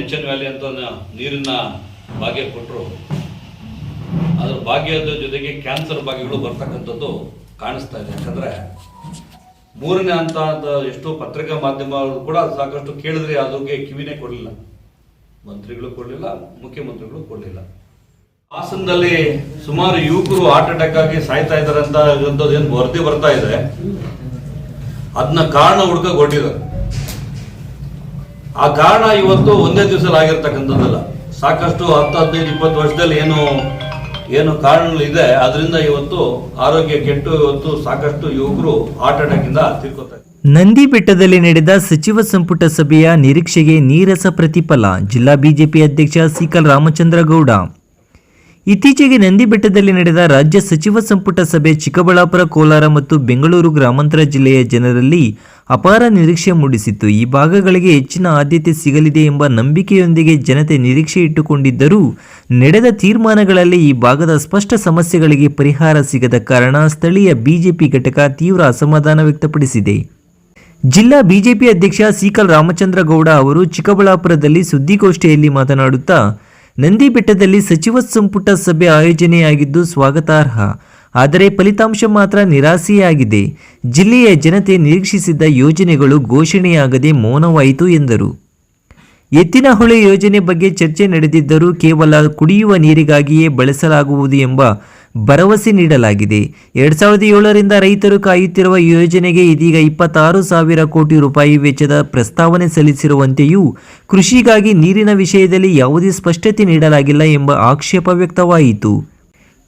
H valley ಅಂತ ನೀರಿನ ಭಾಗ್ಯ ಕೊಟ್ಟರು ಅದ್ರ ಭಾಗ್ಯದ ಜೊತೆಗೆ ಕ್ಯಾನ್ಸರ್ ಭಾಗ್ಯಗಳು ಬರ್ತಕ್ಕಂಥದ್ದು ಕಾಣಿಸ್ತಾ ಇದೆ. ಯಾಕಂದ್ರೆ ಮೂರನೇ ಹಂತ ಎಷ್ಟೋ ಪತ್ರಿಕಾ ಮಾಧ್ಯಮಗಳು ಕೂಡ ಸಾಕಷ್ಟು ಕೇಳಿದ್ರೆ ಅದಕ್ಕೆ ಕಿವಿನೇ ಕೊಡಲಿಲ್ಲ. ಮಂತ್ರಿಗಳು ಕೊಡಲಿಲ್ಲ, ಮುಖ್ಯಮಂತ್ರಿಗಳು ಕೊಡಲಿಲ್ಲ. ಹಾಸನದಲ್ಲಿ ಸುಮಾರು ಯುವಕರು ಹಾರ್ಟ್ ಅಟ್ಯಾಕ್ ಆಗಿ ಸಾಯ್ತಾ ಇದ್ದಾರೆ ಅಂತ ಏನು ವರದಿ ಬರ್ತಾ ಇದೆ. ಅದನ್ನ ಕಾರಣ ಹುಡುಕ ಕೊಟ್ಟಿದ್ದಾರೆ ಆ ಕಾರಣ ಇವತ್ತು ಒಂದೇ ದಿವಸದಲ್ಲಿ ಆಗಿರ್ತಕ್ಕಂಥದ್ದಲ್ಲ. ಸಾಕಷ್ಟು ಹತ್ತು, ಹದಿನೈದು, ಇಪ್ಪತ್ತು ವರ್ಷದಲ್ಲಿ ಏನು ಏನು ಕಾರಣಗಳಿದೆ, ಅದರಿಂದ ಇವತ್ತು ಆರೋಗ್ಯ ಕೆಟ್ಟು ಇವತ್ತು ಸಾಕಷ್ಟು ಯುವಕರು ಹಾರ್ಟ್ ಅಟ್ಯಾಕ್ ಇಂದ ತೀರ್ಕೊತಾರೆ ನಂದಿ ಬೆಟ್ಟದಲ್ಲಿ ನಡೆದ ಸಚಿವ ಸಂಪುಟ ಸಭೆಯ ನಿರೀಕ್ಷೆಗೆ ನೀರಸ ಪ್ರತಿಫಲ, ಜಿಲ್ಲಾ ಬಿಜೆಪಿ ಅಧ್ಯಕ್ಷ ಸಿಕಲ್ ರಾಮಚಂದ್ರ ಗೌಡ ಇತ್ತೀಚೆಗೆ ನಂದಿ ಬೆಟ್ಟದಲ್ಲಿ ನಡೆದ ರಾಜ್ಯ ಸಚಿವ ಸಂಪುಟ ಸಭೆ ಚಿಕ್ಕಬಳ್ಳಾಪುರ, ಕೋಲಾರ ಮತ್ತು ಬೆಂಗಳೂರು ಗ್ರಾಮಾಂತರ ಜಿಲ್ಲೆಯ ಜನರಲ್ಲಿ ಅಪಾರ ನಿರೀಕ್ಷೆ ಮೂಡಿಸಿತ್ತು. ಈ ಭಾಗಗಳಿಗೆ ಹೆಚ್ಚಿನ ಆದ್ಯತೆ ಸಿಗಲಿದೆ ಎಂಬ ನಂಬಿಕೆಯೊಂದಿಗೆ ಜನತೆ ನಿರೀಕ್ಷೆ ಇಟ್ಟುಕೊಂಡಿದ್ದರೂ ನಡೆದ ತೀರ್ಮಾನಗಳಲ್ಲಿ ಈ ಭಾಗದ ಸ್ಪಷ್ಟ ಸಮಸ್ಯೆಗಳಿಗೆ ಪರಿಹಾರ ಸಿಗದ ಕಾರಣ ಸ್ಥಳೀಯ ಬಿಜೆಪಿ ಘಟಕ ತೀವ್ರ ಅಸಮಾಧಾನ ವ್ಯಕ್ತಪಡಿಸಿದೆ. ಜಿಲ್ಲಾ ಬಿಜೆಪಿ ಅಧ್ಯಕ್ಷ ಸಿಕಲ್ ರಾಮಚಂದ್ರ ಗೌಡ ಅವರು ಚಿಕ್ಕಬಳ್ಳಾಪುರದಲ್ಲಿ ಸುದ್ದಿಗೋಷ್ಠಿಯಲ್ಲಿ ಮಾತನಾಡುತ್ತಾ ನಂದಿ ಬೆಟ್ಟದಲ್ಲಿ ಸಚಿವ ಸಂಪುಟ ಸಭೆ ಆಯೋಜನೆಯಾಗಿದ್ದು ಸ್ವಾಗತಾರ್ಹ. ಆದರೆ ಫಲಿತಾಂಶ ಮಾತ್ರ ನಿರಾಸೆಯಾಗಿದೆ. ಜಿಲ್ಲೆಯ ಜನತೆ ನಿರೀಕ್ಷಿಸಿದ್ದ ಯೋಜನೆಗಳು ಘೋಷಣೆಯಾಗದೆ ಮೌನವಾಯಿತು ಎಂದರು. ಎತ್ತಿನಹೊಳೆ ಯೋಜನೆ ಬಗ್ಗೆ ಚರ್ಚೆ ನಡೆದಿದ್ದರೂ ಕೇವಲ ಕುಡಿಯುವ ನೀರಿಗಾಗಿಯೇ ಬಳಸಲಾಗುವುದು ಎಂಬ ಭರವಸೆ ನೀಡಲಾಗಿದೆ. ಎರಡ್ ಸಾವಿರದ ಏಳರಿಂದ ರೈತರು ಕಾಯುತ್ತಿರುವ ಯೋಜನೆಗೆ ಇದೀಗ ಇಪ್ಪತ್ತಾರು ಸಾವಿರ ಕೋಟಿ ರೂಪಾಯಿ ವೆಚ್ಚದ ಪ್ರಸ್ತಾವನೆ ಸಲ್ಲಿಸಿರುವಂತೆಯೂ ಕೃಷಿಗಾಗಿ ನೀರಿನ ವಿಷಯದಲ್ಲಿ ಯಾವುದೇ ಸ್ಪಷ್ಟತೆ ನೀಡಲಾಗಿಲ್ಲ ಎಂಬ ಆಕ್ಷೇಪ ವ್ಯಕ್ತವಾಯಿತು.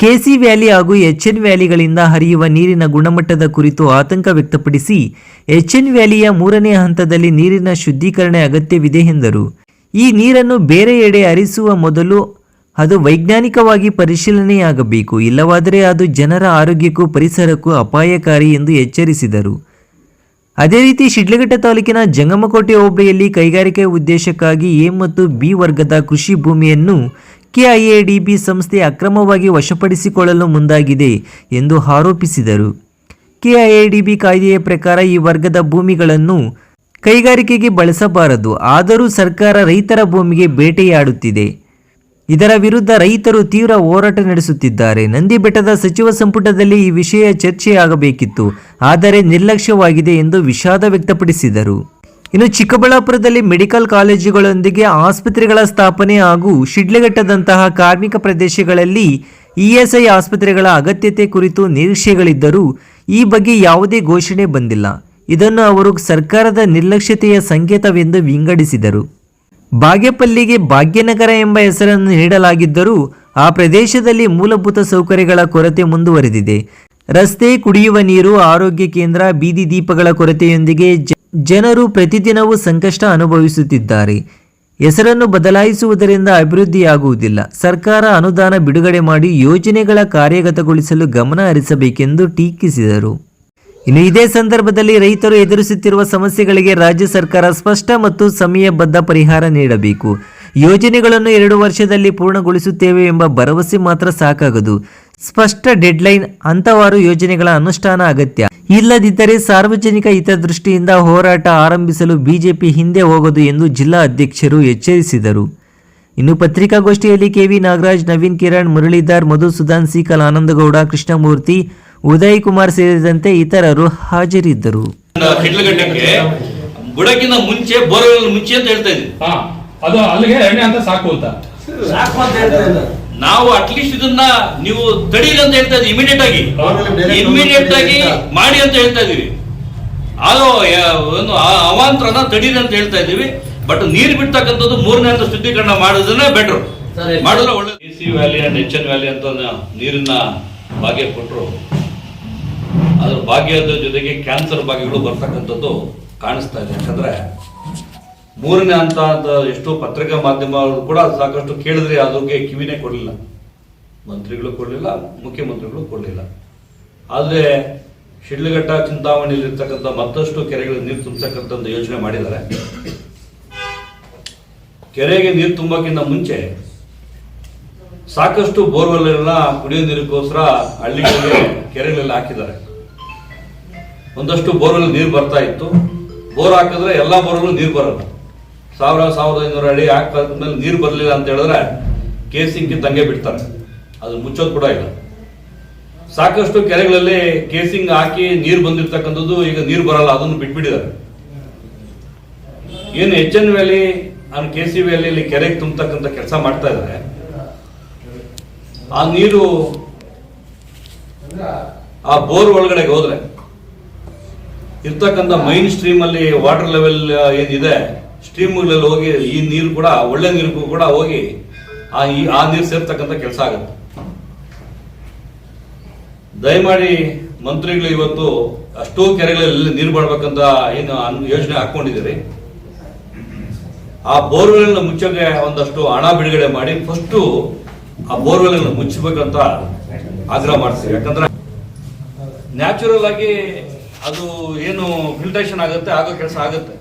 ಕೆಸಿ ವ್ಯಾಲಿ ಹಾಗೂ ಎಚ್ಎನ್ ವ್ಯಾಲಿಗಳಿಂದ ಹರಿಯುವ ನೀರಿನ ಗುಣಮಟ್ಟದ ಕುರಿತು ಆತಂಕ ವ್ಯಕ್ತಪಡಿಸಿ, ಎಚ್ಎನ್ ವ್ಯಾಲಿಯ ಮೂರನೇ ಹಂತದಲ್ಲಿ ನೀರಿನ ಶುದ್ಧೀಕರಣ ಅಗತ್ಯವಿದೆ ಎಂದರು. ಈ ನೀರನ್ನು ಬೇರೆಯೆಡೆ ಹರಿಸುವ ಮೊದಲು ಅದು ವೈಜ್ಞಾನಿಕವಾಗಿ ಪರಿಶೀಲನೆಯಾಗಬೇಕು, ಇಲ್ಲವಾದರೆ ಅದು ಜನರ ಆರೋಗ್ಯಕ್ಕೂ ಪರಿಸರಕ್ಕೂ ಅಪಾಯಕಾರಿ ಎಂದು ಎಚ್ಚರಿಸಿದರು. ಅದೇ ರೀತಿ ಶಿಡ್ಲಘಟ್ಟ ತಾಲೂಕಿನ ಜಂಗಮಕೋಟೆ ಹೋಬಳಿಯಲ್ಲಿ ಕೈಗಾರಿಕೆ ಉದ್ದೇಶಕ್ಕಾಗಿ ಎ ಮತ್ತು ಬಿ ವರ್ಗದ ಕೃಷಿ ಭೂಮಿಯನ್ನು ಕೆಐಎಡಿಬಿ ಸಂಸ್ಥೆ ಅಕ್ರಮವಾಗಿ ವಶಪಡಿಸಿಕೊಳ್ಳಲು ಮುಂದಾಗಿದೆ ಎಂದು ಆರೋಪಿಸಿದರು. ಕೆಐಎಡಿಬಿ ಕಾಯ್ದೆಯ ಪ್ರಕಾರ ಈ ವರ್ಗದ ಭೂಮಿಗಳನ್ನು ಕೈಗಾರಿಕೆಗೆ ಬಳಸಬಾರದು, ಆದರೂ ಸರ್ಕಾರ ರೈತರ ಭೂಮಿಗೆ ಬೇಟೆಯಾಡುತ್ತಿದೆ. ಇದರ ವಿರುದ್ಧ ರೈತರು ತೀವ್ರ ಹೋರಾಟ ನಡೆಸುತ್ತಿದ್ದಾರೆ. ನಂದಿ ಬೆಟ್ಟದ ಸಚಿವ ಸಂಪುಟದಲ್ಲಿ ಈ ವಿಷಯ ಚರ್ಚೆಯಾಗಬೇಕಿತ್ತು. ಆದರೆ ನಿರ್ಲಕ್ಷ್ಯವಾಗಿದೆ ಎಂದು ವಿಷಾದ ವ್ಯಕ್ತಪಡಿಸಿದರು. ಇನ್ನು ಚಿಕ್ಕಬಳ್ಳಾಪುರದಲ್ಲಿ ಮೆಡಿಕಲ್ ಕಾಲೇಜುಗಳೊಂದಿಗೆ ಆಸ್ಪತ್ರೆಗಳ ಸ್ಥಾಪನೆ ಹಾಗೂ ಶಿಡ್ಲಘಟ್ಟದಂತಹ ಕಾರ್ಮಿಕ ಪ್ರದೇಶಗಳಲ್ಲಿ ಇಎಸ್ಐ ಆಸ್ಪತ್ರೆಗಳ ಅಗತ್ಯತೆ ಕುರಿತು ನಿರೀಕ್ಷೆಗಳಿದ್ದರೂ ಈ ಬಗ್ಗೆ ಯಾವುದೇ ಘೋಷಣೆ ಬಂದಿಲ್ಲ. ಇದನ್ನು ಅವರು ಸರ್ಕಾರದ ನಿರ್ಲಕ್ಷ್ಯತೆಯ ಸಂಕೇತವೆಂದು ವಿಂಗಡಿಸಿದರು. ಬಾಗೇಪಲ್ಲಿಗೆ ಭಾಗ್ಯನಗರ ಎಂಬ ಹೆಸರನ್ನು ನೀಡಲಾಗಿದ್ದರೂ ಆ ಪ್ರದೇಶದಲ್ಲಿ ಮೂಲಭೂತ ಸೌಕರ್ಯಗಳ ಕೊರತೆ ಮುಂದುವರೆದಿದೆ. ರಸ್ತೆ, ಕುಡಿಯುವ ನೀರು, ಆರೋಗ್ಯ ಕೇಂದ್ರ, ಬೀದಿ ದೀಪಗಳ ಕೊರತೆಯೊಂದಿಗೆ ಜನರು ಪ್ರತಿದಿನವೂ ಸಂಕಷ್ಟ ಅನುಭವಿಸುತ್ತಿದ್ದಾರೆ. ಹೆಸರನ್ನು ಬದಲಾಯಿಸುವುದರಿಂದ ಅಭಿವೃದ್ಧಿಯಾಗುವುದಿಲ್ಲ. ಸರ್ಕಾರ ಅನುದಾನ ಬಿಡುಗಡೆ ಮಾಡಿ ಯೋಜನೆಗಳ ಕಾರ್ಯಗತಗೊಳಿಸಲು ಗಮನ ಹರಿಸಬೇಕೆಂದು ಟೀಕಿಸಿದರು. ಇನ್ನು ಇದೇ ಸಂದರ್ಭದಲ್ಲಿ ರೈತರು ಎದುರಿಸುತ್ತಿರುವ ಸಮಸ್ಯೆಗಳಿಗೆ ರಾಜ್ಯ ಸರ್ಕಾರ ಸ್ಪಷ್ಟ ಮತ್ತು ಸಮಯಬದ್ಧ ಪರಿಹಾರ ನೀಡಬೇಕು. ಯೋಜನೆಗಳನ್ನು ಎರಡು ವರ್ಷದಲ್ಲಿ ಪೂರ್ಣಗೊಳಿಸುತ್ತೇವೆ ಎಂಬ ಭರವಸೆ ಮಾತ್ರ ಸಾಕಾಗದು. ಸ್ಪಷ್ಟ ಡೆಡ್ಲೈನ್ ಅಂತವಾರು ಯೋಜನೆಗಳ ಅನುಷ್ಠಾನ ಅಗತ್ಯ. ಇಲ್ಲದಿದ್ದರೆ ಸಾರ್ವಜನಿಕ ಹಿತದೃಷ್ಟಿಯಿಂದ ಹೋರಾಟ ಆರಂಭಿಸಲು ಬಿಜೆಪಿ ಹಿಂದೆ ಹೋಗದು ಎಂದು ಜಿಲ್ಲಾ ಅಧ್ಯಕ್ಷರು ಎಚ್ಚರಿಸಿದರು. ಇನ್ನು ಪತ್ರಿಕಾಗೋಷ್ಠಿಯಲ್ಲಿ ಕೆವಿ ನಾಗರಾಜ್, ನವೀನ್ ಕಿರಣ್, ಮುರಳೀಧರ್ ಮಧುಸೂದನ್ ಸಿಕಲ್ ಆನಂದಗೌಡ ಕೃಷ್ಣಮೂರ್ತಿ ಉದಯ್ ಕುಮಾರ್ ಸೇರಿದಂತೆ ಇತರರು ಹಾಜರಿದ್ದರು. ಬುಡಕ್ಕಿಂತ ಬುಡಕಿನ ಮುಂಚೆ ಬೋರ್ವೆಲ್ ಮುಂಚೆ ಅಂತ ಹೇಳ್ತಾ ಇದ್ವಿ ಹಾ ಅದು ಅಲ್ಲಿಗೆ ಎಣ್ಣೆ ಅಂತ ಸಾಕು ಅಂತ. ಸಾಕು ಅಂತ ನಾವು ಅಟ್ಲೀಸ್ಟ್ ಇದನ್ನ ನೀವು ತಡೀರಿ ಅಂತ ಹೇಳ್ತಾ ಇದ್ದೀವಿ ಇಮಿಡಿಯೇಟ್ ಆಗಿ. ಇಮಿಡಿಯೇಟ್ ಆಗಿ ಮಾಡಿ ಅಂತ ಹೇಳ್ತಾ ಇದೀವಿ ಅದು ಒಂದು ಆ- ಅವಾಂತರನ ತಡೀರಿ ಅಂತ ಹೇಳ್ತಾ ಇದೀವಿ ಬಟ್ ನೀರು ಬಿಡ್ತಕ್ಕಂಥದ್ದು ಮೂರನೇ ಹಂತ ಶುದ್ಧೀಕರಣ ಮಾಡೋದನ್ನೇ ಬೆಟ್ರು ಮಾಡಿದ್ರೆ ಒಳ್ಳೆ C valley and H N valley ಅಂತ ನೀರಿನ ಭಾಗ್ಯ ಕೊಟ್ಟರು ಅದ್ರ ಭಾಗ್ಯದ ಜೊತೆಗೆ ಕ್ಯಾನ್ಸರ್ ಭಾಗ್ಯಗಳು ಬರ್ತಕ್ಕಂಥದ್ದು ಕಾಣಿಸ್ತಾ ಇದೆ. ಯಾಕಂದ್ರೆ ಮೂರನೇ ಹಂತ ಅಂತ ಎಷ್ಟೋ ಪತ್ರಿಕಾ ಮಾಧ್ಯಮಗಳು ಕೂಡ ಸಾಕಷ್ಟು ಕೇಳಿದ್ರೆ ಅದಕ್ಕೆ ಕಿವಿನೇ ಕೊಡಲಿಲ್ಲ. ಮಂತ್ರಿಗಳು ಕೊಡಲಿಲ್ಲ, ಮುಖ್ಯಮಂತ್ರಿಗಳು ಕೊಡಲಿಲ್ಲ. ಆದರೆ ಶಿಡ್ಲಘಟ್ಟ ಚಿಂತಾಮಣಿಯಲ್ಲಿ ಇರ್ತಕ್ಕಂಥ ಮತ್ತಷ್ಟು ಕೆರೆಗಳಿಗೆ ನೀರು ತುಂಬತಕ್ಕಂಥ ಯೋಚನೆ ಮಾಡಿದ್ದಾರೆ. ಕೆರೆಗೆ ನೀರು ತುಂಬಕ್ಕಿಂತ ಮುಂಚೆ ಸಾಕಷ್ಟು ಬೋರ್ವೆಲ್ಗಳನ್ನ ಕುಡಿಯೋ ನೀರಿಗೋಸ್ಕರ ಹಳ್ಳಿಗಳಿಗೆ ಕೆರೆಗಳೆಲ್ಲ ಹಾಕಿದ್ದಾರೆ. ಒಂದಷ್ಟು ಬೋರ್ವೆಲ್ ನೀರು ಬರ್ತಾ ಇತ್ತು. ಬೋರ್ ಹಾಕಿದ್ರೆ ಎಲ್ಲ ಬೋರ್ವೆಲ್ ನೀರು ಬರಲ್ಲ. ಸಾವಿರ, ಸಾವಿರದ ಐನೂರು ಅಡಿ ಹಾಕಿದ್ಮೇಲೆ ನೀರು ಬರಲಿಲ್ಲ ಅಂತ ಹೇಳಿದ್ರೆ ಕೇಸಿಂಗ್ ತಂಗೆ ಬಿಡ್ತಾರೆ. ಅದು ಮುಚ್ಚೋದು ಕೂಡ ಇಲ್ಲ. ಸಾಕಷ್ಟು ಕೆರೆಗಳಲ್ಲಿ ಕೇಸಿಂಗ್ ಹಾಕಿ ನೀರು ಬಂದಿರ್ತಕ್ಕಂಥದ್ದು ಈಗ ನೀರು ಬರಲ್ಲ, ಅದನ್ನು ಬಿಟ್ಬಿಟ್ಟಿದ್ದಾರೆ. ಏನು ಎಚ್ ಎನ್ ವ್ಯಾಲಿ ನಾನು ಕೆ ಸಿ ವ್ಯಾಲಿಯಲ್ಲಿ ಕೆರೆಗೆ ತುಂಬತಕ್ಕಂಥ ಕೆಲಸ ಮಾಡ್ತಾ ಇದ್ದಾರೆ. ಆ ನೀರು ಆ ಬೋರ್ ಒಳಗಡೆಗೆ ಹೋದ್ರೆ ಇರ್ತಕ್ಕಂಥ ಮೈನ್ ಸ್ಟ್ರೀಮ್ ಅಲ್ಲಿ ವಾಟರ್ ಲೆವೆಲ್ ಏನಿದೆ ಸ್ಟ್ರೀಮ್ಗಳಲ್ಲಿ ಹೋಗಿ ಈ ನೀರು ಕೂಡ, ಒಳ್ಳೆ ನೀರಿಗೂ ಕೂಡ ಹೋಗಿ ಆ, ಈ, ಆ ನೀರು ಸೇರ್ತಕ್ಕಂಥ ಕೆಲಸ ಆಗುತ್ತೆ. ದಯಮಾಡಿ ಮಂತ್ರಿಗಳು ಇವತ್ತು ಅಷ್ಟೋ ಕೆರೆಗಳಲ್ಲಿ ನೀರು ಮಾಡ್ಬೇಕಂತ ಏನು ಯೋಜನೆ ಹಾಕೊಂಡಿದ್ದೀರಿ ಆ ಬೋರ್ವೆಲ್ ಮುಚ್ಚೋಕೆ ಒಂದಷ್ಟು ಹಣ ಬಿಡುಗಡೆ ಮಾಡಿ, ಫಸ್ಟು ಆ ಬೋರ್ವೆಲ್ ಮುಚ್ಚಬೇಕಂತ ಆಗ್ರಹ ಮಾಡ್ತೀವಿ. ಯಾಕಂದ್ರೆ ನ್ಯಾಚುರಲ್ ಆಗಿ ಅದು ಏನು ಫಿಲ್ಟ್ರೇಷನ್ ಆಗುತ್ತೆ, ಆಗೋ ಕೆಲಸ ಆಗುತ್ತೆ.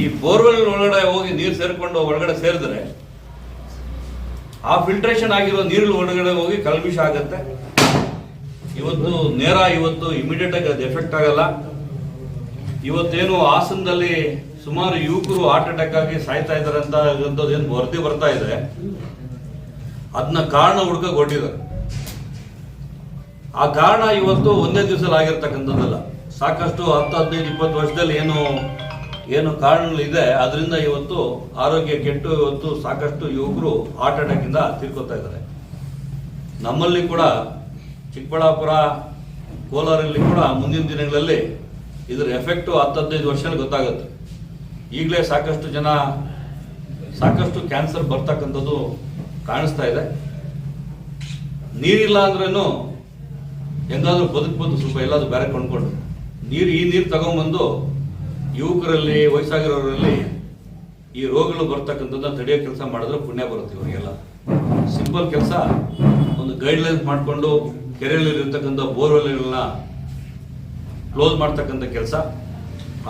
ಈ ಬೋರ್ವೆಲ್ ಒಳಗಡೆ ಹೋಗಿ ನೀರು ಸೇರಿಕೊಂಡು ಒಳಗಡೆ ಸೇರಿದ್ರೆ, ಆ ಫಿಲ್ಟ್ರೇಷನ್ ಆಗಿರೋ ನೀರು ಒಳಗಡೆ ಹೋಗಿ ಕಲ್ಮಿಷ ಆಗುತ್ತೆ. ಇವತ್ತು ನೇರ, ಇವತ್ತು ಇಮಿಡಿಯೇಟ್ ಆಗಿ ಅದು ಎಫೆಕ್ಟ್ ಆಗಲ್ಲ. ಇವತ್ತೇನು ಹಾಸನದಲ್ಲಿ ಸುಮಾರು ಯುವಕರು ಹಾರ್ಟ್ ಅಟ್ಯಾಕ್ ಆಗಿ ಸಾಯ್ತಾ ಇದ್ದಾರೆ ಅಂತ ಏನು ವರದಿ ಬರ್ತಾ ಇದೆ. ಅದನ್ನ ಕಾರಣ ಹುಡುಕ ಹೊಟ್ಟಿದ್ದಾರೆ ಆ ಕಾರಣ ಇವತ್ತು ಒಂದೇ ದಿವಸದಲ್ಲಿ ಆಗಿರ್ತಕ್ಕಂಥದ್ದಲ್ಲ. ಸಾಕಷ್ಟು ಹತ್ತು, ಹದಿನೈದು, ಇಪ್ಪತ್ತು ವರ್ಷದಲ್ಲಿ ಏನು ಏನು ಕಾರಣಗಳಿದೆ, ಅದರಿಂದ ಇವತ್ತು ಆರೋಗ್ಯ ಕೆಟ್ಟು ಇವತ್ತು ಸಾಕಷ್ಟು ಯುವಕರು ಹಾರ್ಟ್ ಅಟ್ಯಾಕ್ ಇಂದ ತೀರ್ಕೊತಾ ಇದ್ದಾರೆ. ನಮ್ಮಲ್ಲಿ ಕೂಡ, ಚಿಕ್ಕಬಳ್ಳಾಪುರ, ಕೋಲಾರಲ್ಲಿ ಕೂಡ ಮುಂದಿನ ದಿನಗಳಲ್ಲಿ ಇದರ ಎಫೆಕ್ಟು ಹತ್ತು, ಹದಿನೈದು ವರ್ಷದಲ್ಲಿ ಗೊತ್ತಾಗುತ್ತೆ. ಈಗಲೇ ಸಾಕಷ್ಟು ಜನ, ಸಾಕಷ್ಟು ಕ್ಯಾನ್ಸರ್ ಬರ್ತಕ್ಕಂಥದ್ದು ಕಾಣಿಸ್ತಾ ಇದೆ. ನೀರಿಲ್ಲ ಅಂದ್ರೇನು ಹೆಂಗಾದ್ರೂ ಬದುಕ್ಬೋದು ಸ್ವಲ್ಪ ಎಲ್ಲಾದ್ರೂ ಬೇರೆ ಕೊಂಡ್ಕೊಂಡು ನೀರು ಈ ನೀರು ತಗೊಂಬಂದು ಯುವಕರಲ್ಲಿ, ವಯಸ್ಸಾಗಿರೋರಲ್ಲಿ ಈ ರೋಗಗಳು ಬರ್ತಕ್ಕಂಥದ್ದನ್ನ ತಡೆಯೋ ಕೆಲಸ ಮಾಡಿದ್ರೆ ಪುಣ್ಯ ಬರುತ್ತೆ ಇವರಿಗೆಲ್ಲ. ಸಿಂಪಲ್ ಕೆಲಸ. ಒಂದು ಗೈಡ್ಲೈನ್ಸ್ ಮಾಡಿಕೊಂಡು ಕೆರೆಯಲ್ಲಿ ಇರ್ತಕ್ಕಂಥ ಬೋರ್ವೆಲ್ಗಳನ್ನ ಕ್ಲೋಸ್ ಮಾಡ್ತಕ್ಕಂಥ ಕೆಲಸ.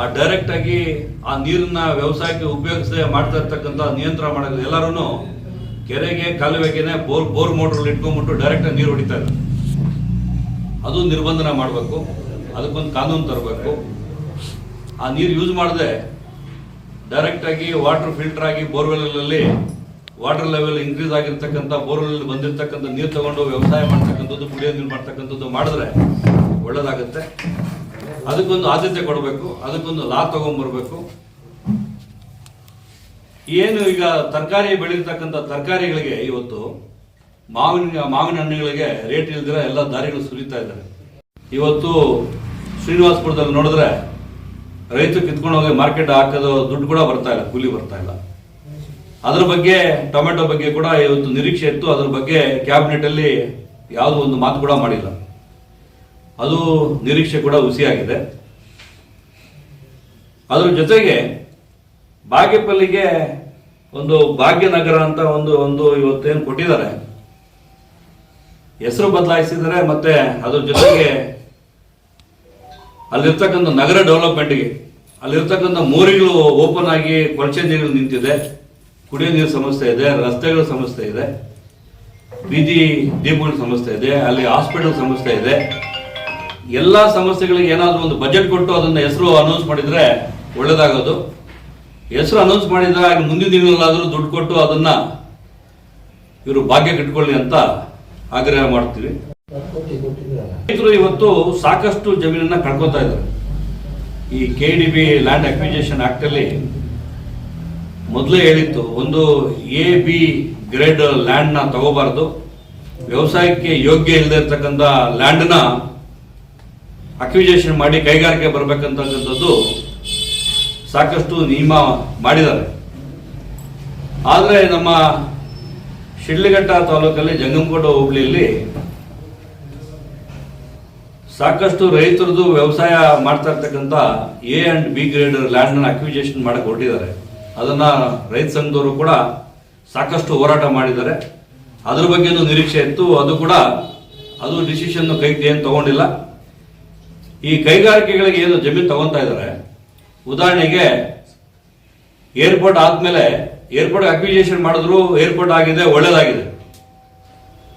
ಆ ಡೈರೆಕ್ಟ್ ಆಗಿ ಆ ನೀರನ್ನ ವ್ಯವಸಾಯಕ್ಕೆ ಉಪಯೋಗಿಸದೆ ಮಾಡ್ತಾ ಇರ್ತಕ್ಕಂಥ ನಿಯಂತ್ರಣ ಮಾಡೋದು ಎಲ್ಲರೂ ಕೆರೆಗೆ, ಕಾಲುವೆಗೆನೆ ಬೋರ್ ಬೋರ್ ಮೋಟ್ರಲ್ಲಿ ಇಟ್ಕೊಂಡ್ಬಿಟ್ಟು ಡೈರೆಕ್ಟ್ ಆಗಿ ನೀರು ಹೊಡಿತಾ ಇದ್ದಾರೆ. ಅದು ನಿರ್ಬಂಧನ ಮಾಡಬೇಕು, ಅದಕ್ಕೊಂದು ಕಾನೂನು ತರಬೇಕು. ಆ ನೀರು ಯೂಸ್ ಮಾಡದೆ ಡೈರೆಕ್ಟಾಗಿ ವಾಟರ್ ಫಿಲ್ಟರ್ ಆಗಿ ಬೋರ್ವೆಲ್ಗಳಲ್ಲಿ ವಾಟರ್ ಲೆವೆಲ್ ಇನ್ಕ್ರೀಸ್ ಆಗಿರ್ತಕ್ಕಂಥ ಬೋರ್ವೆಲ್ ಬಂದಿರತಕ್ಕಂಥ ನೀರು ತಗೊಂಡು ವ್ಯವಸಾಯ ಮಾಡ್ತಕ್ಕಂಥದ್ದು, ಕುಡಿಯೋ ನೀರು ಮಾಡ್ತಕ್ಕಂಥದ್ದು ಮಾಡಿದ್ರೆ ಒಳ್ಳೇದಾಗುತ್ತೆ. ಅದಕ್ಕೊಂದು ಆದ್ಯತೆ ಕೊಡಬೇಕು, ಅದಕ್ಕೊಂದು ಲಾ ತಗೊಂಡ್ಬರಬೇಕು ಏನು ಈಗ ತರಕಾರಿ ಬೆಳೀತಕ್ಕಂಥ ತರಕಾರಿಗಳಿಗೆ ಇವತ್ತು ಮಾವಿನ ಮಾವಿನ ಹಣ್ಣುಗಳಿಗೆ ರೇಟ್ ಇಲ್ದಿರೋ ಎಲ್ಲ ದಾರಿಗಳು ಸುರಿತಾ ಇದ್ದಾರೆ ಇವತ್ತು ಶ್ರೀನಿವಾಸಪುರದಲ್ಲಿ ನೋಡಿದ್ರೆ ರೈತರು ಕಿತ್ಕೊಂಡು ಹೋಗಿ ಮಾರ್ಕೆಟ್ ಹಾಕೋದು ದುಡ್ಡು ಕೂಡ ಬರ್ತಾ ಇಲ್ಲ, ಕೂಲಿ ಬರ್ತಾ ಇಲ್ಲ. ಅದ್ರ ಬಗ್ಗೆ, ಟೊಮೆಟೊ ಬಗ್ಗೆ ಕೂಡ ಇವತ್ತು ನಿರೀಕ್ಷೆ ಇತ್ತು, ಅದ್ರ ಬಗ್ಗೆ ಕ್ಯಾಬಿನೆಟ್ ಅಲ್ಲಿ ಯಾವುದೋ ಒಂದು ಮಾತು ಕೂಡ ಮಾಡಿಲ್ಲ. ಅದು ನಿರೀಕ್ಷೆ ಕೂಡ ಹುಸಿಯಾಗಿದೆ. ಅದ್ರ ಜೊತೆಗೆ ಬಾಗೇಪಲ್ಲಿಗೆ ಒಂದು ಭಾಗ್ಯನಗರ ಅಂತ ಒಂದು ಒಂದು ಇವತ್ತೇನು ಕೊಟ್ಟಿದ್ದಾರೆ. ಹೆಸರು ಬದಲಾಯಿಸಿದರೆ ಮತ್ತೆ ಅದ್ರ ಜೊತೆಗೆ ಅಲ್ಲಿರ್ತಕ್ಕಂಥ ನಗರ ಡೆವಲಪ್ಮೆಂಟ್ಗೆ, ಅಲ್ಲಿರ್ತಕ್ಕಂಥ ಮೋರಿಗಳು ಓಪನ್ ಆಗಿ ಕೊಳಚೆ ನೀರು ನಿಂತಿದೆ. ಕುಡಿಯೋ ನೀರು ಸಮಸ್ಯೆ ಇದೆ, ರಸ್ತೆಗಳ ಸಮಸ್ಯೆ ಇದೆ, ಬೀದಿ, ದೀಪಗಳ ಸಮಸ್ಯೆ ಇದೆ, ಅಲ್ಲಿ ಹಾಸ್ಪಿಟಲ್ ಸಮಸ್ಯೆ ಇದೆ. ಎಲ್ಲ ಸಮಸ್ಯೆಗಳಿಗೆ ಏನಾದರೂ ಒಂದು ಬಜೆಟ್ ಕೊಟ್ಟು ಅದನ್ನ ಹೆಸರು ಅನೌನ್ಸ್ ಮಾಡಿದರೆ ಒಳ್ಳೇದಾಗೋದು. ಹೆಸರು ಅನೌನ್ಸ್ ಮಾಡಿದ್ರೆ ಮುಂದಿನ ದಿನಗಳಲ್ಲಾದರೂ ದುಡ್ಡು ಕೊಟ್ಟು ಅದನ್ನ ಇವರು ಭಾಗ್ಯ ಕಟ್ಕೊಳ್ಳಿ ಅಂತ ಆಗ್ರಹ ಮಾಡ್ತೀವಿ ರೈತರು ಇವತ್ತು ಸಾಕಷ್ಟು ಜಮೀನನ್ನ ಕಳ್ಕೊತಾ ಇದ್ದಾರೆ. ಈ K D B land acquisition act ಅಲ್ಲಿ ಮೊದಲೇ ಹೇಳಿತ್ತು, ಒಂದು ಎ ಬಿ ಗ್ರೇಡ್ ಲ್ಯಾಂಡ್ನ ತಗೋಬಾರ್ದು. ವ್ಯವಸಾಯಕ್ಕೆ ಯೋಗ್ಯ ಇಲ್ಲದೆ ಇರತಕ್ಕಂಥ ಲ್ಯಾಂಡ್ನ ಅಕ್ವಿಜೇಷನ್ ಮಾಡಿ ಕೈಗಾರಿಕೆ ಬರಬೇಕಂತಕ್ಕಂಥದ್ದು ಸಾಕಷ್ಟು ನಿಯಮ ಮಾಡಿದ್ದಾರೆ. ಆದರೆ ನಮ್ಮ ಶಿಡ್ಲಘಟ್ಟ ತಾಲೂಕಲ್ಲಿ ಜಂಗಮಕೋಟ ಹೋಬಳಿಯಲ್ಲಿ ಸಾಕಷ್ಟು ರೈತರದು ವ್ಯವಸಾಯ ಮಾಡ್ತಾ ಇರ್ತಕ್ಕಂಥ A and B grade land ಅನ್ನು ಅಕ್ವಿಜೇಷನ್ ಮಾಡಕ್ ಹೊರಟಿದ್ದಾರೆ. ಅದನ್ನ ರೈತ ಸಂಘದವರು ಕೂಡ ಸಾಕಷ್ಟು ಹೋರಾಟ ಮಾಡಿದ್ದಾರೆ. ಅದ್ರ ಬಗ್ಗೆನೂ ನಿರೀಕ್ಷೆ ಇತ್ತು. ಅದು ಕೂಡ ಅದು ಡಿಸಿಷನ್ ಕೈ ಏನು ತಗೊಂಡಿಲ್ಲ. ಈ ಕೈಗಾರಿಕೆಗಳಿಗೆ ಏನು ಜಮೀನು ತಗೊಂತಾ ಇದ್ದಾರೆ. ಉದಾಹರಣೆಗೆ ಏರ್ಪೋರ್ಟ್ ಆದ್ಮೇಲೆ ಏರ್ಪೋರ್ಟ್ ಅಕ್ವಿಜೇಷನ್ ಮಾಡಿದ್ರು, ಏರ್ಪೋರ್ಟ್ ಆಗಿದೆ, ಒಳ್ಳೇದಾಗಿದೆ.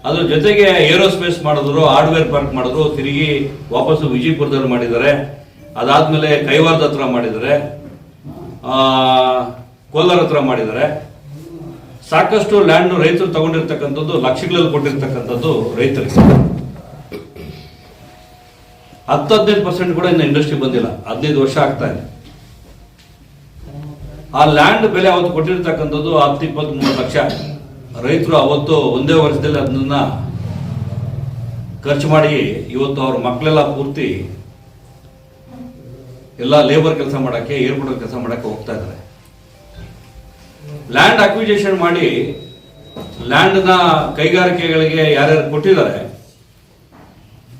ಅದ್ರ ಜೊತೆಗೆ ಏರೋಸ್ಪೇಸ್ ಮಾಡಿದ್ರು, ಹಾರ್ಡ್ವೇರ್ ಪಾರ್ಕ್ ಮಾಡಿದ್ರು, ತಿರುಗಿ ವಾಪಸ್ಸು ವಿಜಯಪುರದಲ್ಲಿ ಮಾಡಿದ್ದಾರೆ. ಅದಾದ್ಮೇಲೆ ಕೈವಾರದ ಹತ್ರ ಮಾಡಿದ್ದಾರೆ. ಕೋಲಾರ ಹತ್ರ ಮಾಡಿದ್ದಾರೆ. ಸಾಕಷ್ಟು ಲ್ಯಾಂಡ್ ರೈತರು ತಗೊಂಡಿರ್ತಕ್ಕಂಥದ್ದು, ಲಕ್ಷಗಳಲ್ಲಿ ಕೊಟ್ಟಿರ್ತಕ್ಕಂಥದ್ದು ರೈತರಿಗೆ ಹತ್ತು ಹದಿನೈದು ಪರ್ಸೆಂಟ್ ಕೂಡ ಇನ್ನು ಇಂಡಸ್ಟ್ರಿ ಬಂದಿಲ್ಲ. ಹದಿನೈದು ವರ್ಷ ಆಗ್ತಾ ಇದೆ. ಆ ಲ್ಯಾಂಡ್ ಬೆಲೆ ಅವತ್ತು ಕೊಟ್ಟಿರ್ತಕ್ಕಂಥದ್ದು ಹತ್ತು ಇಪ್ಪತ್ತ್ ಮೂರು ಲಕ್ಷ. ರೈತರು ಅವತ್ತು ಒಂದೇ ವರ್ಷದಲ್ಲಿ ಅದನ್ನ ಖರ್ಚು ಮಾಡಿ ಇವತ್ತು ಅವ್ರ ಮಕ್ಕಳೆಲ್ಲ ಪೂರ್ತಿ ಎಲ್ಲ ಲೇಬರ್ ಕೆಲಸ ಮಾಡೋಕ್ಕೆ ಏರ್ಪೋರ್ಟ್ ಕೆಲಸ ಮಾಡೋಕ್ಕೆ ಹೋಗ್ತಾ ಇದ್ದಾರೆ ಲ್ಯಾಂಡ್ ಅಕ್ವಿಜೇಷನ್ ಮಾಡಿ ಲ್ಯಾಂಡ್ನ ಕೈಗಾರಿಕೆಗಳಿಗೆ ಯಾರ್ಯಾರು ಕೊಟ್ಟಿದ್ದಾರೆ,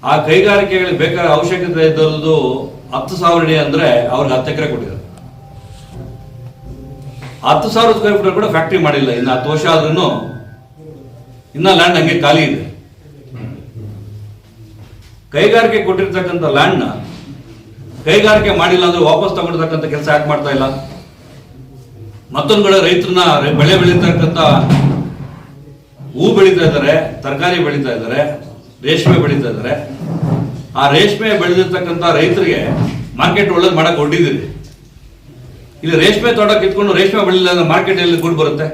ಆ ಕೈಗಾರಿಕೆಗಳಿಗೆ ಬೇಕಾದ ಅವಶ್ಯಕತೆ ಇದ್ದದ್ದು ಹತ್ತು ಸಾವಿರ ಅಂದ್ರೆ ಅವ್ರಿಗೆ ಹತ್ತು ಎಕರೆ ಕೊಟ್ಟಿದ್ದಾರೆ. ಹತ್ತು ಸಾವಿರ ಸ್ಕ್ವೇರ್ ಫೀಟ್ ಕೂಡ ಫ್ಯಾಕ್ಟ್ರಿ ಮಾಡಿಲ್ಲ. ಇನ್ನು ಹತ್ತು ವರ್ಷ ಆದ್ರೂ ಇನ್ನ ಲ್ಯಾಂಡ್ ಹಂಗೆ ಖಾಲಿ ಇದೆ. ಕೈಗಾರಿಕೆ ಕೊಟ್ಟಿರ್ತಕ್ಕಂಥ ಲ್ಯಾಂಡ್ನ ಕೈಗಾರಿಕೆ ಮಾಡಿಲ್ಲ ಅಂದ್ರೆ ವಾಪಸ್ ತಗೊಂಡಿರ್ತಕ್ಕಂಥ ಕೆಲಸ ಯಾಕೆ ಮಾಡ್ತಾ ಇಲ್ಲ? ಮತ್ತೊಂದು ಕಡೆ ರೈತರನ್ನ ಬೆಳೆ ಬೆಳೀತಕ್ಕಂಥ ಹೂ ಬೆಳೀತಾ ಇದ್ದಾರೆ, ತರಕಾರಿ ಬೆಳೀತಾ ಇದ್ದಾರೆ, ರೇಷ್ಮೆ ಬೆಳೀತಾ ಇದ್ದಾರೆ. ಆ ರೇಷ್ಮೆ ಬೆಳೆದಿರ್ತಕ್ಕಂಥ ರೈತರಿಗೆ ಮಾರ್ಕೆಟ್ ಒಳ್ಳೇದು ಮಾಡಕ್ ಹೊಟ್ಟಿದ್ದೀರಿ ಇಲ್ಲಿ ರೇಷ್ಮೆ ತೋಟ ಕಿತ್ಕೊಂಡು ರೇಷ್ಮೆ ಬೆಳಿಲ್ಲ ಅಂದ್ರೆ ಮಾರ್ಕೆಟ್ ದುಡ್ಡು ಬರುತ್ತೆ.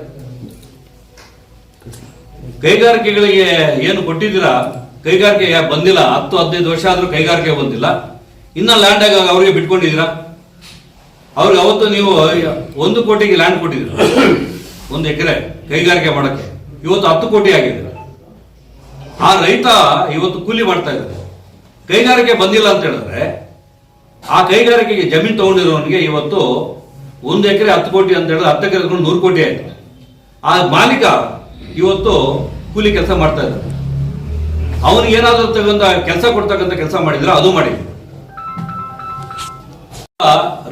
ಕೈಗಾರಿಕೆಗಳಿಗೆ ಏನು ಕೊಟ್ಟಿದ್ದೀರಾ? ಕೈಗಾರಿಕೆ ಬಂದಿಲ್ಲ. ಹತ್ತು, ಹದಿನೈದು ವರ್ಷ ಆದ್ರೂ ಕೈಗಾರಿಕೆ ಬಂದಿಲ್ಲ. ಇನ್ನ ಲ್ಯಾಂಡ್ ಆಗ ಅವ್ರಿಗೆ ಬಿಟ್ಕೊಂಡಿದ್ದೀರಾ? ಅವ್ರಿಗೆ ಅವತ್ತು ನೀವು ಒಂದು ಕೋಟಿಗೆ ಲ್ಯಾಂಡ್ ಕೊಟ್ಟಿದ್ದೀರ? ಒಂದು ಎಕರೆ ಕೈಗಾರಿಕೆ ಮಾಡಕ್ಕೆ. ಇವತ್ತು ಹತ್ತು ಕೋಟಿ ಆಗಿದೆ ಆ ರೈತ ಇವತ್ತು ಕೂಲಿ ಮಾಡ್ತಾ ಇದ್ದಾರೆ ಕೈಗಾರಿಕೆ ಬಂದಿಲ್ಲ ಅಂತ ಹೇಳಿದ್ರೆ ಆ ಕೈಗಾರಿಕೆಗೆ ಜಮೀನು ತಗೊಂಡಿರೋನಿಗೆ ಇವತ್ತು ಒಂದು ಎಕರೆ ಹತ್ತು ಕೋಟಿ ಅಂತ ಹೇಳಿದ್ರೆ ಹತ್ತು ಎಕರೆ ನೂರು ಕೋಟಿ ಆಯ್ತು. ಆ ಮಾಲೀಕ ಇವತ್ತು ಕೂಲಿ ಕೆಲಸ ಮಾಡ್ತಾ ಇದ್ದ ಅವನಿಗೆ ಏನಾದರೂ ತಗೊಂಡ ಕೆಲಸ ಕೊಡ್ತಕ್ಕಂಥ ಕೆಲಸ ಮಾಡಿದ್ರೆ ಅದು ಮಾಡಿ.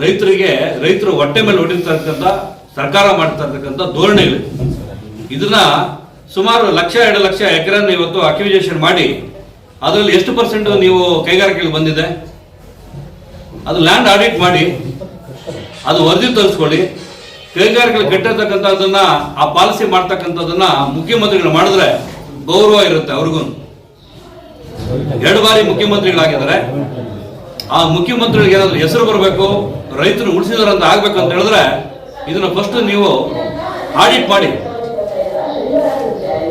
ರೈತರಿಗೆ, ರೈತರು ಹೊಟ್ಟೆ ಮೇಲೆ ಹೊಡಿರ್ತಕ್ಕಂಥ ಸರ್ಕಾರ ಮಾಡ್ತಾ ಇರ್ತಕ್ಕಂಥ ಧೋರಣೆಗಳು ಇದನ್ನ ಸುಮಾರು ಲಕ್ಷ, ಎರಡು ಲಕ್ಷ ಎಕರೆನ ಇವತ್ತು ಅಕ್ವಿಜೇಷನ್ ಮಾಡಿ ಅದರಲ್ಲಿ ಎಷ್ಟು ಪರ್ಸೆಂಟ್ ನೀವು ಕೈಗಾರಿಕೆಗಳು ಬಂದಿದೆ? ಅದು ಲ್ಯಾಂಡ್ ಆಡಿಟ್ ಮಾಡಿ. ಅದು ವರದಿ ತರಿಸ್ಕೊಳ್ಳಿ. ಕೈಗಾರಿಕೆಗಳು ಕಟ್ಟಿರ್ತಕ್ಕಂಥದ್ದನ್ನ, ಆ ಪಾಲಿಸಿ ಮಾಡ್ತಕ್ಕಂಥದ್ದನ್ನ ಮುಖ್ಯಮಂತ್ರಿಗಳು ಮಾಡಿದ್ರೆ ಗೌರವ ಇರುತ್ತೆ ಅವ್ರಿಗೂ. ಎರಡು ಬಾರಿ ಮುಖ್ಯಮಂತ್ರಿಗಳಾಗಿದ್ದಾರೆ. ಆ ಮುಖ್ಯಮಂತ್ರಿಗಳಿಗೆ ಏನಾದ್ರು ಹೆಸರು ಬರಬೇಕು, ರೈತರು ಉಳಿಸಿದಾರೆ ಅಂತ ಆಗ್ಬೇಕು ಅಂತ ಹೇಳಿದ್ರೆ ಇದನ್ನ ಫಸ್ಟ್ ನೀವು ಆಡಿಟ್ ಮಾಡಿ.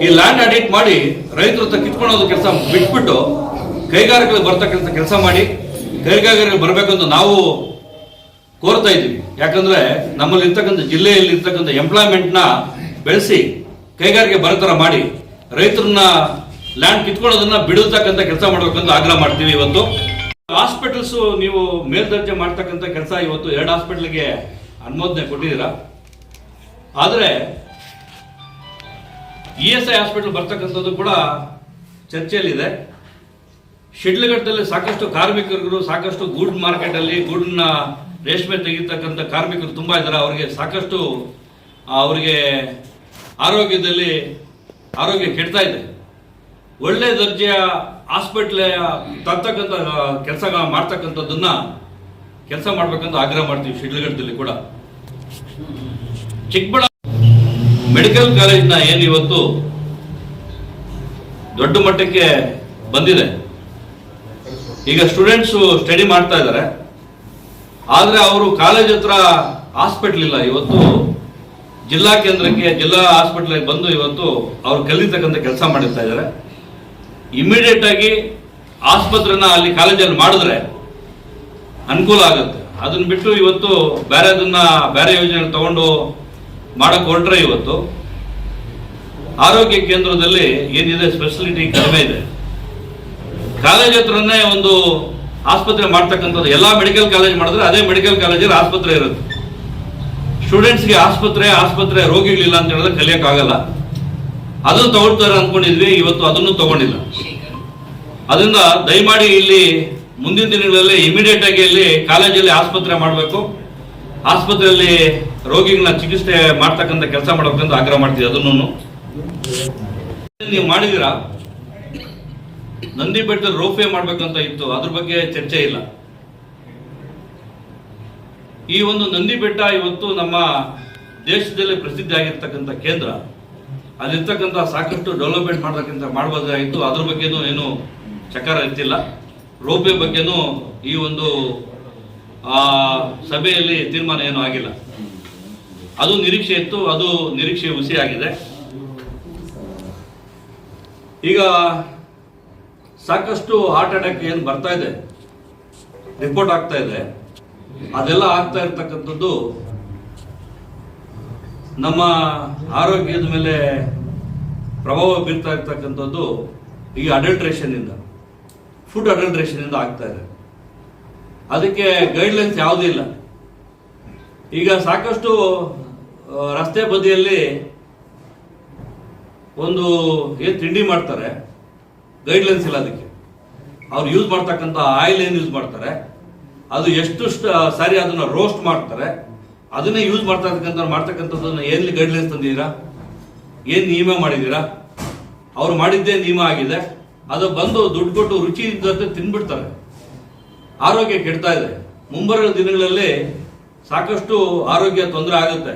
ಈ ಲ್ಯಾಂಡ್ ಆಡಿಟ್ ಮಾಡಿ ರೈತರ ಹತ್ರ ಕಿತ್ಕೊಳ್ಳೋದು ಕೆಲಸ ಬಿಟ್ಬಿಟ್ಟು ಕೈಗಾರಿಕೆಗಳು ಬರ್ತಕ್ಕಂಥ ಕೆಲಸ ಮಾಡಿ ಕೈಗಾರಿಕೆಗಳು ಬರಬೇಕು ಅಂತ ನಾವು ಕೋರ್ತಾ ಇದ್ದೀವಿ. ಯಾಕಂದ್ರೆ ನಮ್ಮಲ್ಲಿ ಇರ್ತಕ್ಕಂಥ ಜಿಲ್ಲೆಯಲ್ಲಿ ಇರ್ತಕ್ಕಂಥ ಎಂಪ್ಲಾಯ್ಮೆಂಟ್ನ ಬೆಳೆಸಿ ಕೈಗಾರಿಕೆ ಬರತರ ಮಾಡಿ ರೈತರನ್ನ ಲ್ಯಾಂಡ್ ಕಿತ್ಕೊಳ್ಳೋದನ್ನ ಬಿಡತಕ್ಕಂಥ ಕೆಲಸ ಮಾಡಬೇಕಂತ ಆಗ್ರಹ ಮಾಡ್ತೀವಿ ಇವತ್ತು. ಹಾಸ್ಪಿಟಲ್ಸ್ ನೀವು ಮೇಲ್ದರ್ಜೆ ಮಾಡ್ತಕ್ಕಂಥ ಕೆಲಸ ಇವತ್ತು ಎರಡು ಹಾಸ್ಪಿಟಲ್ಗೆ ಅನುಮೋದನೆ ಕೊಟ್ಟಿದ್ದೀರಾ. ಆದರೆ ಇ ಎಸ್ ಐ ಹಾಸ್ಪಿಟಲ್ ಬರ್ತಕ್ಕಂಥದ್ದು ಕೂಡ ಚರ್ಚೆಯಲ್ಲಿದೆ. ಶಿಡ್ಲಘಟ್ಟದಲ್ಲಿ ಸಾಕಷ್ಟು ಕಾರ್ಮಿಕರು ಸಾಕಷ್ಟು ಗೂಡ್ ಮಾರ್ಕೆಟ್ ಅಲ್ಲಿ ಗೂಡ್ನ ರೇಷ್ಮೆ ತೆಗಿತಕ್ಕಂಥ ಕಾರ್ಮಿಕರು ತುಂಬ ಇದ್ದಾರೆ. ಅವರಿಗೆ ಸಾಕಷ್ಟು ಅವರಿಗೆ ಆರೋಗ್ಯದಲ್ಲಿ ಆರೋಗ್ಯ ಕೆಡ್ತಾ ಇದೆ. ಒಳ್ಳೆ ದರ್ಜೆಯ ಹಾಸ್ಪಿಟ್ಲ್ ತರ್ತಕ್ಕಂಥ ಕೆಲಸ ಮಾಡ್ತಕ್ಕಂಥದ್ದನ್ನ ಕೆಲಸ ಮಾಡ್ಬೇಕಂತ ಆಗ್ರಹ ಮಾಡ್ತೀವಿ ಶಿಡ್ಲಘಟ್ಟದಲ್ಲಿ ಕೂಡ. ಚಿಕ್ಕಬಳ್ಳಾಪುರ ಮೆಡಿಕಲ್ ಕಾಲೇಜ್ನ ಏನು ಇವತ್ತು ದೊಡ್ಡ ಮಟ್ಟಕ್ಕೆ ಬಂದಿದೆ. ಈಗ ಸ್ಟೂಡೆಂಟ್ಸು ಸ್ಟಡಿ ಮಾಡ್ತಾ ಇದ್ದಾರೆ. ಆದ್ರೆ ಅವರು ಕಾಲೇಜ್ ಹತ್ರ ಹಾಸ್ಪಿಟ್ಲ್ ಇಲ್ಲ. ಇವತ್ತು ಜಿಲ್ಲಾ ಕೇಂದ್ರಕ್ಕೆ ಜಿಲ್ಲಾ ಹಾಸ್ಪಿಟ್ಲ್ ಬಂದು ಇವತ್ತು ಅವ್ರು ಕಲಿತಕ್ಕಂಥ ಕೆಲಸ ಮಾಡಿರ್ತಾ ಇದ್ದಾರೆ. ಇಮಿಡಿಯೇಟ್ ಆಗಿ ಆಸ್ಪತ್ರೆನ ಅಲ್ಲಿ ಕಾಲೇಜಲ್ಲಿ ಮಾಡಿದ್ರೆ ಅನುಕೂಲ ಆಗುತ್ತೆ. ಅದನ್ನ ಬಿಟ್ಟು ಇವತ್ತು ಬೇರೆ ಅದನ್ನ ಬೇರೆ ಯೋಜನೆ ತಗೊಂಡು ಮಾಡಕ್ ಹೊರಟ್ರೆ ಇವತ್ತು ಆರೋಗ್ಯ ಕೇಂದ್ರದಲ್ಲಿ ಏನಿದೆ? ಸ್ಪೆಷಲಿಟಿ ಕಡಿಮೆ ಇದೆ. ಕಾಲೇಜ್ ಹತ್ರನೇ ಒಂದು ಆಸ್ಪತ್ರೆ ಮಾಡ್ತಕ್ಕಂಥದ್ದು ಎಲ್ಲ ಮೆಡಿಕಲ್ ಕಾಲೇಜ್ ಮಾಡಿದ್ರೆ ಅದೇ ಮೆಡಿಕಲ್ ಕಾಲೇಜಲ್ಲಿ ಆಸ್ಪತ್ರೆ ಇರುತ್ತೆ. ಸ್ಟೂಡೆಂಟ್ಸ್ಗೆ ಆಸ್ಪತ್ರೆ ಆಸ್ಪತ್ರೆ ರೋಗಿಗಳಿಲ್ಲ ಅಂತ ಹೇಳಿದ್ರೆ ಕಲಿಯೋಕ್ಕಾಗಲ್ಲ. ಅದನ್ನು ತಗೊಳ್ತಾರೆ ಅಂದ್ಕೊಂಡಿದ್ವಿ ಇವತ್ತು ಅದನ್ನು ತಗೊಂಡಿಲ್ಲ. ಅದರಿಂದ ದಯಮಾಡಿ ಇಲ್ಲಿ ಮುಂದಿನ ದಿನಗಳಲ್ಲಿ ಇಮಿಡಿಯೇಟ್ ಆಗಿ ಇಲ್ಲಿ ಕಾಲೇಜಲ್ಲಿ ಆಸ್ಪತ್ರೆ ಮಾಡಬೇಕು. ಆಸ್ಪತ್ರೆಯಲ್ಲಿ ರೋಗಿಗಳನ್ನ ಚಿಕಿತ್ಸೆ ಮಾಡ್ತಕ್ಕಂಥ ಕೆಲಸ ಮಾಡಬೇಕಂತ ಆಗ್ರಹ ಮಾಡ್ತೀವಿ ಅದನ್ನು ನೀವು ಮಾಡಿದೀರಾ ನಂದಿ ಬೆಟ್ಟದ ರೋಪ್ ವೇ ಮಾಡ್ಬೇಕಂತ ಇತ್ತು. ಅದ್ರ ಬಗ್ಗೆ ಚರ್ಚೆ ಇಲ್ಲ. ಈ ಒಂದು ನಂದಿ ಬೆಟ್ಟ ಇವತ್ತು ನಮ್ಮ ದೇಶದಲ್ಲಿ ಪ್ರಸಿದ್ಧಿ ಆಗಿರ್ತಕ್ಕಂಥ ಕೇಂದ್ರ. ಅಲ್ಲಿರ್ತಕ್ಕಂಥ ಸಾಕಷ್ಟು ಡೆವಲಪ್ಮೆಂಟ್ ಮಾಡತಕ್ಕಂಥ ಮಾಡಬಹುದಾಗಿತ್ತು ಅದ್ರ ಬಗ್ಗೆನೂ ಏನು ಚಕಾರ ಇರ್ತಿಲ್ಲ. ರೋಪ್ ವೇ ಬಗ್ಗೆನೂ ಈ ಒಂದು, ಆ, ಸಭೆಯಲ್ಲಿ ತೀರ್ಮಾನ ಏನೂ ಆಗಿಲ್ಲ. ಅದು ನಿರೀಕ್ಷೆ ಇತ್ತು. ಅದು ನಿರೀಕ್ಷೆ ಆಗಿದೆ ಈಗ ಸಾಕಷ್ಟು ಹಾರ್ಟ್ ಅಟ್ಯಾಕ್ ಏನು ಬರ್ತಾ ಇದೆ? ರಿಪೋರ್ಟ್ ಆಗ್ತಾ ಇದೆ. ಅದೆಲ್ಲ ಆಗ್ತಾ ಇರ್ತಕ್ಕಂಥದ್ದು ನಮ್ಮ ಆರೋಗ್ಯದ ಮೇಲೆ ಪ್ರಭಾವ ಬೀರ್ತಾ ಇರ್ತಕ್ಕಂಥದ್ದು ಈ ಅಡಲ್ಟ್ರೇಷನ್ ಇಂದ. ಫುಡ್ ಅಡಲ್ಟ್ರೇಷನ್ ಇಂದ ಆಗ್ತಾ ಇದೆ. ಅದಕ್ಕೆ ಗೈಡ್ಲೈನ್ಸ್ ಯಾವುದೂ ಇಲ್ಲ. ಈಗ ಸಾಕಷ್ಟು ರಸ್ತೆ ಬದಿಯಲ್ಲಿ ಒಂದು ಏನು ತಿಂಡಿ ಮಾಡ್ತಾರೆ? ಗೈಡ್ಲೈನ್ಸ್ ಇಲ್ಲ ಅದಕ್ಕೆ. ಅವ್ರು ಯೂಸ್ ಮಾಡ್ತಕ್ಕಂಥ ಆಯಿಲ್ ಏನು ಯೂಸ್ ಮಾಡ್ತಾರೆ? ಅದು ಎಷ್ಟು ಸಾರಿ ಅದನ್ನ ರೋಸ್ಟ್ ಮಾಡ್ತಾರೆ? ಅದನ್ನೇ ಯೂಸ್ ಮಾಡ್ತಾ ಇರ್ತಕ್ಕಂಥ, ಮಾಡ್ತಕ್ಕಂಥದ್ದನ್ನ ಎಲ್ಲಿ ಗೈಡ್ಲೈನ್ಸ್ ತಂದಿದ್ದೀರಾ? ಏನು ನಿಯಮ ಮಾಡಿದ್ದೀರಾ? ಅವ್ರು ಮಾಡಿದ್ದೇ ನಿಯಮ ಆಗಿದೆ. ಅದು ಬಂದು ದುಡ್ಡು ಕೊಟ್ಟು ರುಚಿ ಇದ್ದಂತೆ ತಿನ್ಬಿಡ್ತಾರೆ. ಆರೋಗ್ಯ ಕೆಡ್ತಾ ಇದೆ. ಮುಂಬರುವ ದಿನಗಳಲ್ಲಿ ಸಾಕಷ್ಟು ಆರೋಗ್ಯ ತೊಂದರೆ ಆಗುತ್ತೆ.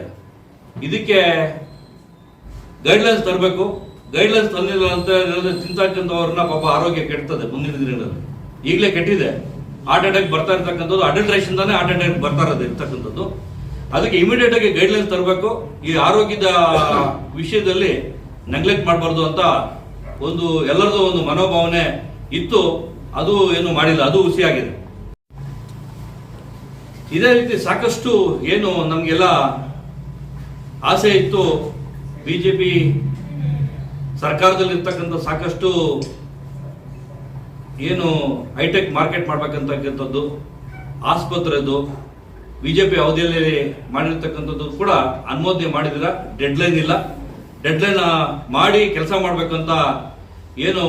ಇದಕ್ಕೆ ಗೈಡ್ಲೈನ್ಸ್ ತರಬೇಕು. ಗೈಡ್ಲೈನ್ಸ್ ತಂದಿಲ್ಲ ಅಂತ ಹೇಳಿದ್ರೆ ತಿಂತಕ್ಕಂಥವ್ರನ್ನ ಪಾಪ ಆರೋಗ್ಯ ಕೆಡ್ತದೆ ಮುಂದಿನ ದಿನಗಳಲ್ಲಿ. ಈಗಲೇ ಕೆಟ್ಟಿದೆ. ಹಾರ್ಟ್ ಅಟ್ಯಾಕ್ ಬರ್ತಾ ಇರ್ತಕ್ಕಂಥದ್ದು ಅಡಲ್ಟ್ರೇಷನ್ ತಾನೇ ಹಾರ್ಟ್ ಅಟ್ಯಾಕ್ ಬರ್ತಾ ಇರೋದು ಇರ್ತಕ್ಕಂಥದ್ದು. ಅದಕ್ಕೆ ಇಮಿಡಿಯೇಟ್ ಆಗಿ ಗೈಡ್ಲೈನ್ಸ್ ತರಬೇಕು. ಈ ಆರೋಗ್ಯದ ವಿಷಯದಲ್ಲಿ ನೆಗ್ಲೆಕ್ಟ್ ಮಾಡಬಾರ್ದು ಅಂತ ಒಂದು ಎಲ್ಲರದ್ದು ಒಂದು ಮನೋಭಾವನೆ ಇತ್ತು. ಅದು ಏನು ಮಾಡಿಲ್ಲ. ಅದು ಹುಸಿಯಾಗಿದೆ ಇದೇ ರೀತಿ ಸಾಕಷ್ಟು ಏನು ನಮಗೆಲ್ಲ ಆಸೆ ಇತ್ತು. ಬಿಜೆಪಿ ಸರ್ಕಾರದಲ್ಲಿರ್ತಕ್ಕಂಥ ಸಾಕಷ್ಟು ಏನು ಹೈಟೆಕ್ ಮಾರ್ಕೆಟ್ ಮಾಡ್ಬೇಕಂತಕ್ಕಂಥದ್ದು, ಆಸ್ಪತ್ರೆದು, ಬಿಜೆಪಿ ಅವಧಿಯಲ್ಲಿ ಮಾಡಿರ್ತಕ್ಕಂಥದ್ದು ಕೂಡ ಅನುಮೋದನೆ ಮಾಡಿದಿರ ಡೆಡ್ಲೈನ್ ಇಲ್ಲ. ಡೆಡ್ ಲೈನ್ ಮಾಡಿ ಕೆಲಸ ಮಾಡಬೇಕಂತ ಏನು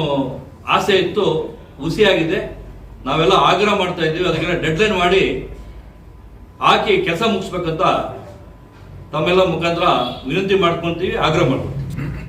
ಆಸೆ ಇತ್ತು, ಹುಸಿಯಾಗಿದೆ. ನಾವೆಲ್ಲ ಆಗ್ರಹ ಮಾಡ್ತಾ ಇದ್ದೀವಿ ಅದಕ್ಕೆ ಡೆಡ್ಲೈನ್ ಮಾಡಿ ಹಾಕಿ ಕೆಲಸ ಮುಗಿಸ್ಬೇಕಂತ ತಮ್ಮೆಲ್ಲ ಮುಖಾಂತರ ವಿನಂತಿ ಮಾಡ್ಕೊತೀವಿ, ಆಗ್ರಹ ಮಾಡ್ಕೊಂತೀವಿ.